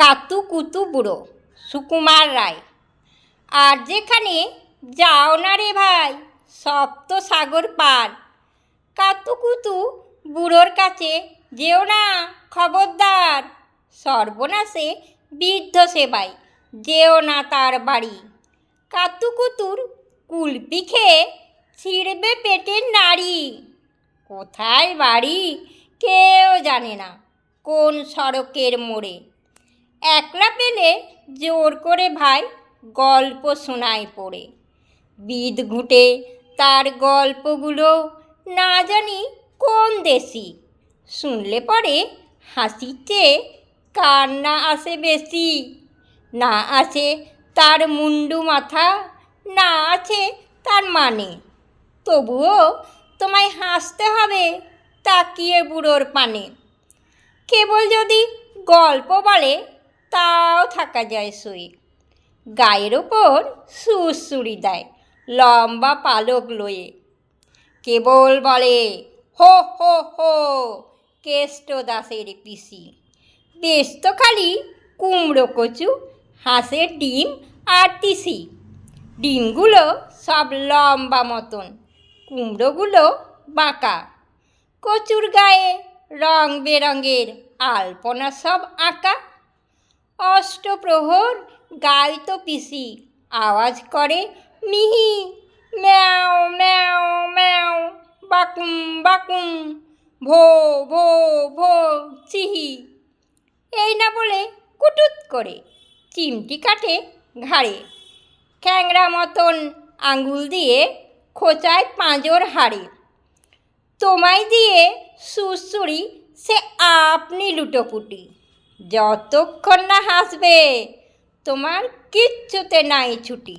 কাতু কুতু বুড়ো, সুকুমার রায়। আর যেখানে যাও না রে ভাই, সপ্ত সাগর পার। কাতু কুতু বুড়োর কাছে যেও না, খবরদার। সর্বনাশে বৃদ্ধ সেবাই, যেও না তার বাড়ি। কাতু কুতুর কুলপি খেয়ে ছিঁড়বে পেটের নাড়ি। কোথায় বাড়ি, কেউ জানে না, কোন সড়কের মোড়ে। একলা পেলে জোর করে ভাই গল্প শোনায় পড়ে। বিদ ঘুঁটে তার গল্পগুলো না জানি কোন দেশি। শুনলে পরে হাসিতে কান্না আসে বেশি? না আছে তার মুন্ডু মাথা, না আছে তার মানে। তবুও তোমায় হাসতে হবে তাকিয়ে বুড়োর পানে। কেবল যদি গল্প বলে তাও থাকা যায় শুয়ে গায়ের ওপর সুরসুরি দেয় লম্বা পালক লয়ে। কেবল বলে, হো হো হো, কেষ্ট দাসের পিসি। বেশ তো খালি কুমড়ো কচু, হাঁসের ডিম আর তিসি। ডিমগুলো সব লম্বা মতন, কুমড়োগুলো বাঁকা। কচুর গায়ে রং বেরঙের আলপনা সব আঁকা। অষ্টপ্রহর গাই তো পিসি। আওয়াজ করে, মিহি, ম্যাও ম্যাও ম্যাও, বাকুম বাকুম, ভো ভো ভো, চিহি। এই না বলে কুটুত করে চিমটি কাটে ঘাড়ে। খ্যাংরা মতন আঙ্গুল দিয়ে খোঁচায় পাঁজর হাড়ে। তোমায় দিয়ে সুরসুরি সে আপনি লুটোপুটি। যতক্ষণ না হাসবে তোমার কিচ্ছুতে নাই ছুটি।